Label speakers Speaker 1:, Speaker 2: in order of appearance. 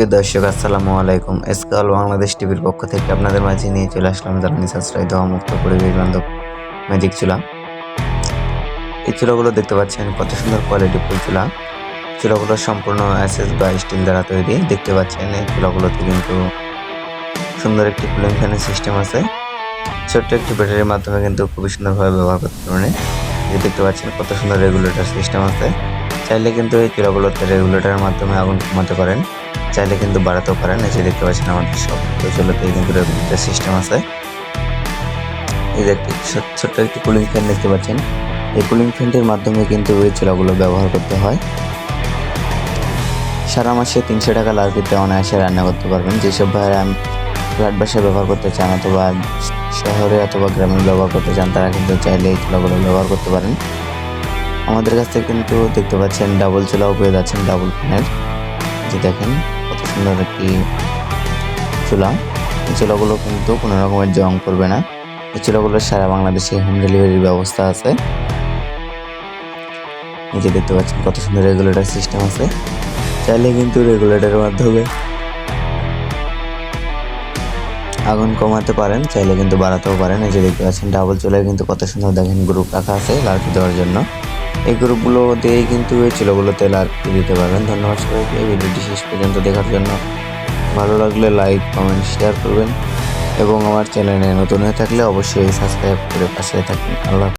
Speaker 1: প্রিয় দর্শক, আসসালামু আলাইকুম। এসকাল বাংলাদেশ টিভির পক্ষ থেকে আপনাদের মাঝে নিয়ে চলে আসলাম জ্বালানি সাশ্রয় দেওয়া মুক্ত পরিবেশ বান্ধব ম্যাজিক চুলা। এই চুলাগুলো দেখতে পাচ্ছেন, কত সুন্দর কোয়ালিটি ফুল চুলা। চুলাগুলো সম্পূর্ণ অ্যাসেস বা স্টিল দ্বারা তৈরি। দেখতে পাচ্ছেন, এই চুলাগুলোতে কিন্তু সুন্দর একটি কুলিং ফ্যানের সিস্টেম আছে। ছোট্ট একটি ব্যাটারির মাধ্যমে কিন্তু খুবই সুন্দরভাবে ব্যবহার করতে পারেন দেখতে পাচ্ছেন, কত সুন্দর রেগুলেটর সিস্টেম আছে। চাইলে কিন্তু এই চুলাগুলোতে রেগুলেটরের মাধ্যমে আগুন কমাতে পারেন। চাইলে কিন্তু বাড়াতেও পারেন। এই যে দেখতে পাচ্ছেন আমাদের সব চুলাতে কিন্তু রেগুলেটর সিস্টেম আছে। এই যে একটি ছোট- ছোট্ট একটি কুলিং ফ্যান দেখতে পাচ্ছেন। এই কুলিং ফ্যানটির মাধ্যমে কিন্তু এই চুলাগুলো ব্যবহার করতে হয়। সারা মাসে তিনশো টাকা লার্কিতে অনায়াসে রান্না করতে পারবেন। যেসব ভাইয়েরা ফ্ল্যাট বাসায় ব্যবহার করতে চান অথবা শহরে অথবা গ্রামে ব্যবহার করতে চান, তারা কিন্তু চাইলে এই চুলাগুলো ব্যবহার করতে পারেন। আমাদের কাছ থেকে কিন্তু দেখতে পাচ্ছেন ডাবল চুলাও পেয়ে যাচ্ছেন ডাবল ফ্যানের যে দেখেন। সুন্দর একটি চুলা। এই চুলাগুলো কিন্তু কোনো রকমের জং করবে না। এই চুলাগুলোর সারা বাংলাদেশে হোম ডেলিভারির ব্যবস্থা আছে। যে দেখতে পাচ্ছেন কত সুন্দর রেগুলেটর সিস্টেম আছে। চাইলে কিন্তু রেগুলেটরের মাধ্যমে আগুন কমাতে পারেন, চাইলে কিন্তু বাড়াতেও পারেন। এই যে দেখতে পাচ্ছেন ডাবল চুলায় কিন্তু কত সুন্দর দেখেন গ্রুপ রাখা আছে লার্কি দেওয়ার জন্য। এই গ্রুপগুলো দিয়েই কিন্তু এই আর লার্কি দিতে পারবেন। ধন্যবাদ সবাইকে। ভিডিওটি শেষ পর্যন্ত দেখার জন্য ভালো লাগলে লাইক কমেন্ট শেয়ার করবেন এবং আমার চ্যানেলে নতুন হয়ে থাকলে অবশ্যই সাবস্ক্রাইব করে পাশে থাকবেন। আল্লাহ।